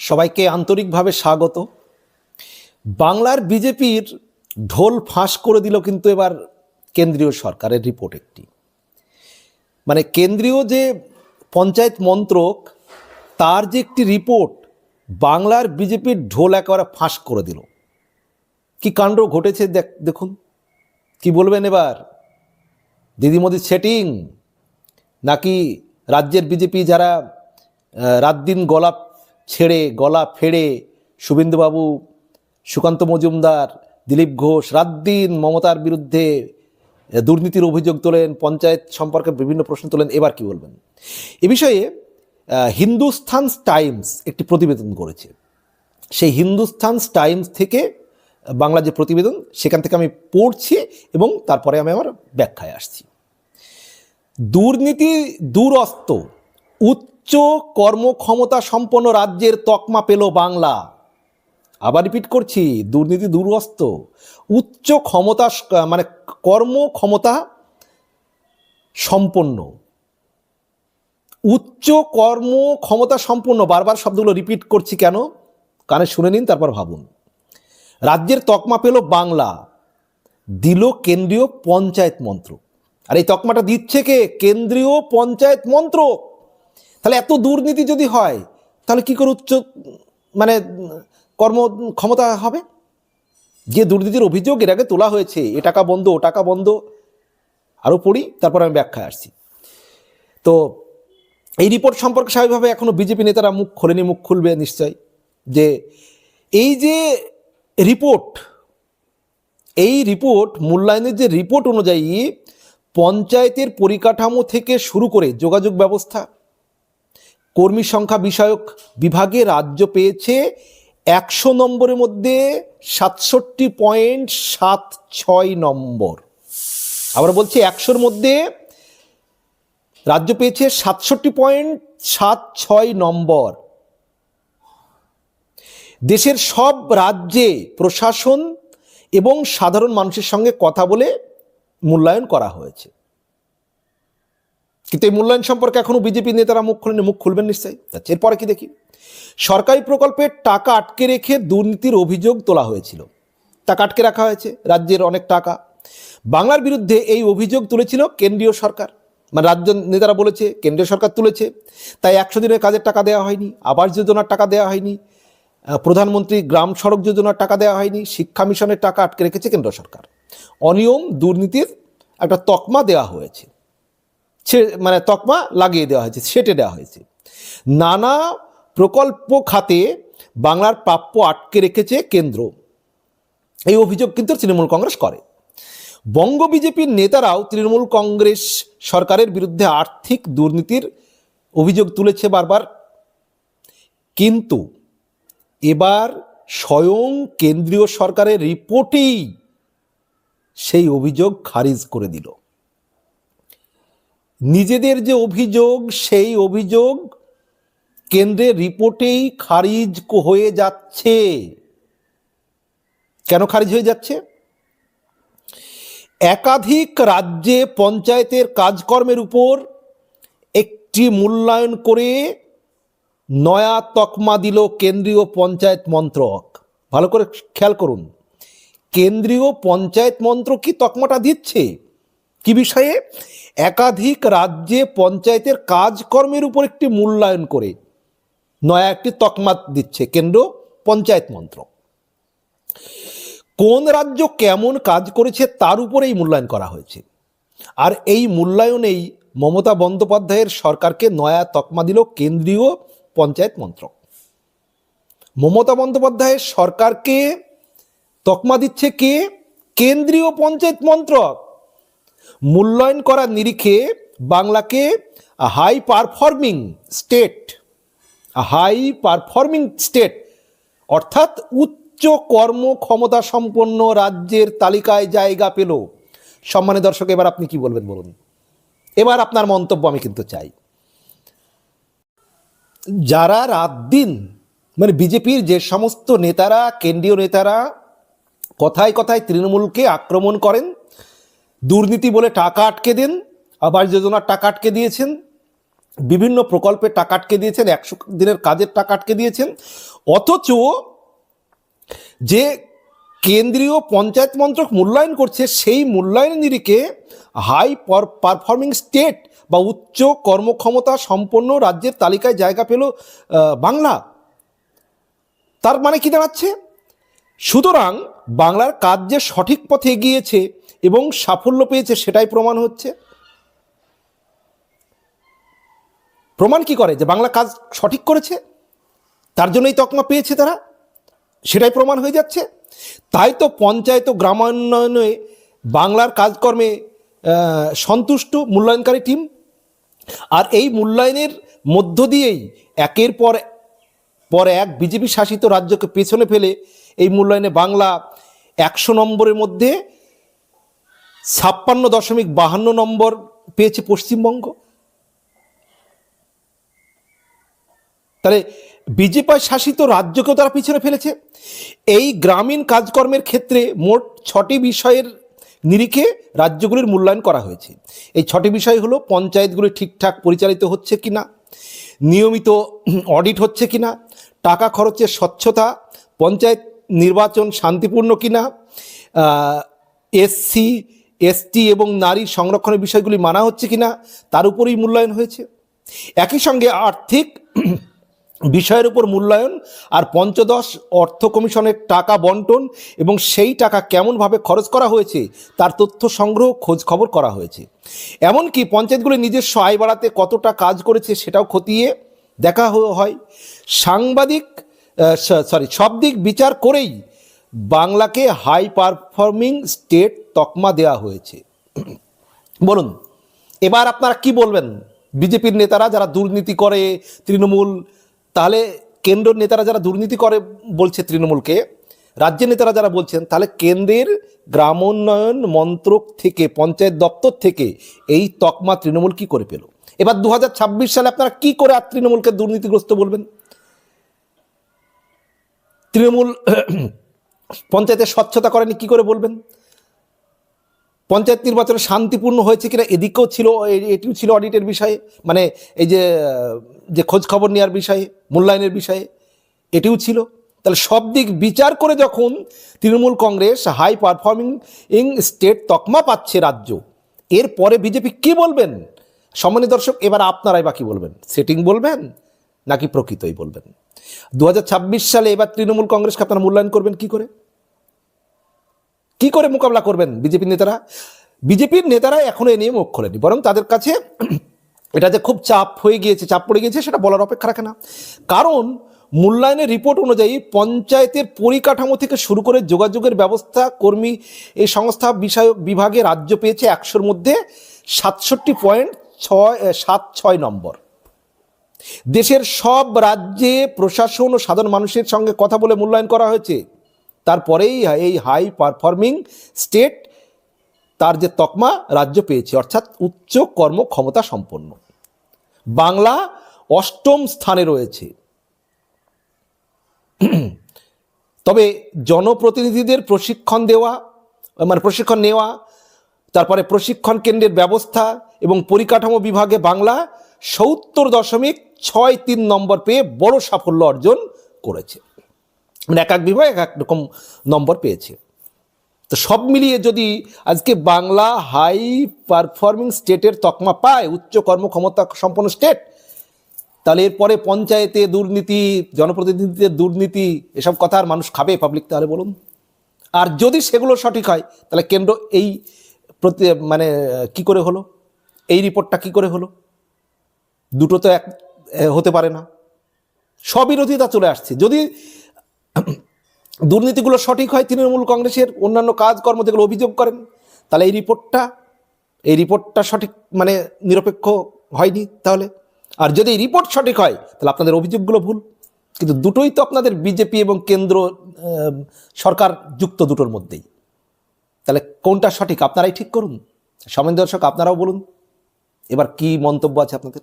সবাইকে আন্তরিকভাবে স্বাগত। বাংলার বিজেপির ঢোল ফাঁস করে দিল কিন্তু এবার কেন্দ্রীয় সরকারের রিপোর্ট একটি। মানে কেন্দ্রীয় যে পঞ্চায়েত মন্ত্রক, তার যে একটি রিপোর্ট বাংলার বিজেপির ঢোল একেবারে ফাঁস করে দিল। কি কাণ্ড ঘটেছে দেখ- দেখুন। কি বলবেন এবার? দিদি মোদির সেটিং? নাকি রাজ্যের বিজেপি যারা রাত দিন গলা ছেড়ে, গলা ফেড়ে শুভেন্দুবাবু, সুকান্ত মজুমদার, দিলীপ ঘোষ রাত দিন মমতার বিরুদ্ধে দুর্নীতির অভিযোগ তোলেন, পঞ্চায়েত সম্পর্কে বিভিন্ন প্রশ্ন তোলেন, এবার কি বলবেন? এ বিষয়ে হিন্দুস্থান টাইমস একটি প্রতিবেদন করেছে। সেই হিন্দুস্থান টাইমস থেকে বাংলা যে প্রতিবেদন, সেখান থেকে আমি পড়ছি এবং তারপরে আমি আমার ব্যাখ্যায় আসছি। দুর্নীতি, দুরস্ত, উচ্চ কর্মক্ষমতা সম্পন্ন রাজ্যের তকমা পেল বাংলা। আবার রিপিট করছি, দুর্নীতি দুরস্ত। উচ্চ ক্ষমতা মানে কর্মক্ষমতা সম্পন্ন। উচ্চ কর্ম ক্ষমতা সম্পন্ন, বারবার শব্দগুলো রিপিট করছি কেন? কানে শুনে নিন, তারপর ভাবুন। রাজ্যের তকমা পেল বাংলা। দিল কেন্দ্রীয় পঞ্চায়েত মন্ত্রক আর এই তকমাটা দিচ্ছে কে? কেন্দ্রীয় পঞ্চায়েত মন্ত্রক। তাহলে এত দুর্নীতি যদি হয়, তাহলে কি করে উচ্চ মানে কর্ম ক্ষমতা হবে? যে দুর্নীতির অভিযোগ এর আগে তোলা হয়েছে, এ টাকা বন্ধ, ও টাকা বন্ধ আরও পড়ি, তারপর আমি ব্যাখ্যায় আসছি। তো এই রিপোর্ট সম্পর্কে স্বাভাবিকভাবে এখনও বিজেপি নেতারা মুখ খোলেনি, মুখ খুলবে নিশ্চয়, যে এই যে রিপোর্ট এই রিপোর্ট মূল্যায়নের যে রিপোর্ট অনুযায়ী পঞ্চায়েতের পরিকাঠামো থেকে শুরু করে যোগাযোগ ব্যবস্থা কর্মী সংখ্যা বিষয়ক বিভাগে রাজ্য পেয়েছে একশো নম্বরের মধ্যে সাতষট্টি পয়েন্ট সাত ছয় নম্বর। আবার বলছি, একশোর মধ্যে রাজ্য পেয়েছে সাতষট্টি পয়েন্ট সাত ছয় নম্বর। দেশের সব রাজ্যে প্রশাসন এবং সাধারণ মানুষের সঙ্গে কথা বলে মূল্যায়ন করা হয়েছে। কিন্তু এই মূল্যায়ন সম্পর্কে এখনও বিজেপি নেতারা মুখ খুলেন মুখ খুলবেন নিশ্চয়ই। আচ্ছা এরপরে কি দেখি? সরকারি প্রকল্পের টাকা আটকে রেখে দুর্নীতির অভিযোগ তোলা হয়েছিল। টাকা আটকে রাখা হয়েছে, রাজ্যের অনেক টাকা। বাংলার বিরুদ্ধে এই অভিযোগ তুলেছিল কেন্দ্রীয় সরকার। মানে রাজ্য নেতারা বলেছে, কেন্দ্রীয় সরকার তুলেছে। তাই একশো দিনের কাজের টাকা দেওয়া হয়নি, আবাস যোজনার টাকা দেওয়া হয়নি প্রধানমন্ত্রী গ্রাম সড়ক যোজনার টাকা দেওয়া হয়নি, শিক্ষা মিশনের টাকা আটকে রেখেছে কেন্দ্র সরকার। অনিয়ম, দুর্নীতির একটা তকমা দেওয়া হয়েছে। মানে তকমা লাগিয়ে দেওয়া হয়েছে, সেটে দেওয়া হয়েছে। নানা প্রকল্প খাতে বাংলার প্রাপ্য আটকে রেখেছে কেন্দ্র। এই অভিযোগ কিন্তু তৃণমূল কংগ্রেস করে। বঙ্গ বিজেপির নেতারাও তৃণমূল কংগ্রেস সরকারের বিরুদ্ধে আর্থিক দুর্নীতির অভিযোগ তুলেছে বারবার। কিন্তু এবার স্বয়ং কেন্দ্রীয় সরকারের রিপোর্টেই সেই অভিযোগ খারিজ করে দিল। নিজেদের যে অভিযোগ, সেই অভিযোগ কেন্দ্রের রিপোর্টেই খারিজ হয়ে যাচ্ছে। কেন খারিজ হয়ে যাচ্ছে? একাধিক রাজ্যে পঞ্চায়েতের কাজকর্মের উপর একটি মূল্যায়ন করে নয়া তকমা দিল কেন্দ্রীয় পঞ্চায়েত মন্ত্রক। ভালো করে খেয়াল করুন। কেন্দ্রীয় পঞ্চায়েত মন্ত্রক কি তকমাটা দিচ্ছে? কি বিষয়ে? একাধিক রাজ্যে পঞ্চায়েতের কাজকর্মের উপর একটি মূল্যায়ন করে। নয়া একটি তকমা দিচ্ছে কেন্দ্র পঞ্চায়েত মন্ত্রক। কোন রাজ্য কেমন কাজ করেছে তার উপর এই মূল্যায়ন করা হয়েছে। আর এই মূল্যায়নেই মমতা বন্দ্যোপাধ্যায়ের সরকারকে নয়া তকমা দিল কেন্দ্রীয় পঞ্চায়েত মন্ত্রক। মমতা বন্দ্যোপাধ্যায়ের সরকারকে তকমা দিচ্ছে কে? কেন্দ্রীয় পঞ্চায়েত মন্ত্রক। মূল্যায়ন করার নিরিখে বাংলাকে high performing state high performing state অর্থাৎ উচ্চ কর্মক্ষমতা সম্পন্ন রাজ্যের তালিকায় জায়গা পেল। সম্মানের দর্শক, এবার আপনি কি বলবেন বলুন? এবার আপনার মন্তব্য আমি কিন্তু চাই। যারা রাত দিন মানে বিজেপির যে সমস্ত নেতারা, কেন্দ্রীয় নেতারা, কথায় কথায় তৃণমূলকে আক্রমণ করেন দুর্নীতি বলে টাকা আটকে দেন আবাস যোজনার টাকা আটকে দিয়েছেন, বিভিন্ন প্রকল্পের টাকা আটকে দিয়েছেন, একশো দিনের কাজের টাকা আটকে দিয়েছেন, অথচ যে কেন্দ্রীয় পঞ্চায়েত মন্ত্রক মূল্যায়ন করছে, সেই মূল্যায়ন নিরিখে হাই পারফর্মিং স্টেট বা উচ্চ কর্মক্ষমতা সম্পন্ন রাজ্যের তালিকায় জায়গা পেল বাংলা। তার মানে কি দাঁড়াচ্ছে সুতরাং বাংলার কাজ যে সঠিক পথে এগিয়েছে এবং সাফল্য পেয়েছে সেটাই প্রমাণ হচ্ছে। প্রমাণ কি করে যে বাংলা কাজ সঠিক করেছে? তার জন্যই তকমা পেয়েছে তারা। সেটাই প্রমাণ হয়ে যাচ্ছে। তাই তো পঞ্চায়েত ও গ্রামোন্নয়নে বাংলার কাজকর্মে সন্তুষ্ট মূল্যায়নকারী টিম। আর এই মূল্যায়নের মধ্য দিয়েই একের পর পর এক বিজেপি শাসিত রাজ্যকে পেছনে ফেলে এই মূল্যায়নে বাংলা একশো নম্বরের মধ্যে ছাপ্পান্ন দশমিক বাহান্ন নম্বর পেয়েছে পশ্চিমবঙ্গ। তাহলে বিজেপি শাসিত রাজ্যকেও তারা পিছনে ফেলেছে। এই গ্রামীণ কাজকর্মের ক্ষেত্রে মোট ছটি বিষয়ের নিরিখে রাজ্যগুলির মূল্যায়ন করা হয়েছে। এই ছটি বিষয় হলো পঞ্চায়েতগুলি ঠিকঠাক পরিচালিত হচ্ছে কি না নিয়মিত অডিট হচ্ছে কিনা, টাকা খরচের স্বচ্ছতা, পঞ্চায়েত নির্বাচন শান্তিপূর্ণ কিনা এসসি এসটি এবং নারী সংরক্ষণের বিষয়গুলি মানা হচ্ছে কিনা, তার উপরেই মূল্যায়ন হয়েছে। একই সঙ্গে আর্থিক বিষয়ের উপর মূল্যায়ন আর পঞ্চদশ অর্থ কমিশনের টাকা বন্টন এবং সেই টাকা কেমনভাবে খরচ করা হয়েছে, তার তথ্য সংগ্রহ, খোঁজ খবর করা হয়েছে। এমনকি পঞ্চায়েতগুলি নিজস্ব আয় বাড়াতে কতটা কাজ করেছে সেটাও খতিয়ে দেখা হয়। সাংবাদিক সরি সব দিক বিচার করেই বাংলাকে হাই পারফর্মিং স্টেট তকমা দেওয়া হয়েছে। বলুন, এবার আপনারা কি বলবেন? বিজেপির নেতারা যারা দুর্নীতি করে তৃণমূল, তাহলে কেন্দ্রের নেতারা যারা দুর্নীতি করে বলছে তৃণমূলকে, রাজ্যের নেতারা যারা বলছেন, তাহলে কেন্দ্রের গ্রামোন্নয়ন মন্ত্রক থেকে, পঞ্চায়েত দপ্তর থেকে এই তকমা তৃণমূল কি করে পেল? এবার দু হাজার ছাব্বিশ সালে আপনারা কি করে আর তৃণমূলকে দুর্নীতিগ্রস্ত বলবেন? তৃণমূল পঞ্চায়েতের স্বচ্ছতা করেনি, কি করে বলবেন? পঞ্চায়েত নির্বাচনে শান্তিপূর্ণ হয়েছে কিনা এদিকেও ছিল, এটিও ছিল অডিটের বিষয়ে মানে এই যে যে খোঁজ খবর নেওয়ার বিষয়ে, মূল্যায়নের বিষয়ে, এটিও ছিল। তাহলে সব দিক বিচার করে যখন তৃণমূল কংগ্রেস হাই পারফর্মিং ইং স্টেট তকমা পাচ্ছে রাজ্য, এরপরে বিজেপি কি বলবেন? সম্মানিত দর্শক, এবার আপনারাই বা কি বলবেন? সেটিং বলবেন? নাকি প্রকৃতই বলবেন? দু হাজার ছাব্বিশ সালে এবার তৃণমূল কংগ্রেসকে আপনারা মূল্যায়ন করবেন কি করে? কি করে মোকাবিলা করবেন বিজেপি নেতারা? বিজেপির নেতারা এখনও এ নিয়ে মুখ খোলেনি, বরং তাদের কাছে এটা যে খুব চাপ হয়ে গিয়েছে, চাপ পড়ে গিয়েছে, সেটা বলার অপেক্ষা রাখে না। কারণ মূল্যায়নের রিপোর্ট অনুযায়ী পঞ্চায়েতের পরিকাঠামো থেকে শুরু করে যোগাযোগের ব্যবস্থা, কর্মী, এই সংস্থা বিষয়ক বিভাগে রাজ্য পেয়েছে একশোর মধ্যে সাতষট্টি পয়েন্ট ছয়, সাত ছয় নম্বর। দেশের সব রাজ্যে প্রশাসন ও সাধারণ মানুষের সঙ্গে কথা বলে মূল্যায়ন করা হয়েছে। তারপরেই এই হাই পারফর্মিং স্টেট তার যে তকমা রাজ্য পেয়েছে, অর্থাৎ উচ্চ কর্মক্ষমতা সম্পন্ন। বাংলা অষ্টম স্থানে রয়েছে। তবে জনপ্রতিনিধিদের প্রশিক্ষণ দেওয়া মানে প্রশিক্ষণ নেওয়া, তারপরে প্রশিক্ষণ কেন্দ্রের ব্যবস্থা এবং পরিকাঠামো বিভাগে বাংলা সত্তর দশমিক ছয় তিন নম্বর পেয়ে বড় সাফল্য অর্জন করেছে। মানে এক এক বিভাগ এক এক রকম নম্বর পেয়েছে। তো সব মিলিয়ে যদি আজকে বাংলা হাই পারফর্মিং স্টেটের তকমা পায়, উচ্চ কর্মক্ষমতা সম্পন্ন স্টেট, তাহলে এরপরে পঞ্চায়েতে দুর্নীতি, জনপ্রতিনিধিতে দুর্নীতি, এসব কথা আর মানুষ খাবে পাবলিক তাহলে বলুন। আর যদি সেগুলো সঠিক হয়, তাহলে কেন্দ্র এই প্রতি মানে কি করে হলো? এই রিপোর্টটা কি করে হলো? দুটো তো এক হতে পারে না। স্ববিরোধিতা চলে আসছে। যদি দুর্নীতিগুলো সঠিক হয়, তৃণমূল কংগ্রেসের অন্যান্য কাজকর্ম যেগুলো অভিযোগ করেন, তাহলে এই রিপোর্টটা এই রিপোর্টটা সঠিক মানে নিরপেক্ষ হয়নি তাহলে। আর যদি রিপোর্ট সঠিক হয়, তাহলে আপনাদের অভিযোগগুলো ভুল। কিন্তু দুটোই তো আপনাদের বিজেপি এবং কেন্দ্র সরকার যুক্ত দুটোর মধ্যেই। তাহলে কোনটা সঠিক? আপনারাই ঠিক করুন। সমেন দর্শক, আপনারাও বলুন। এবার কি মন্তব্য আছে আপনাদের?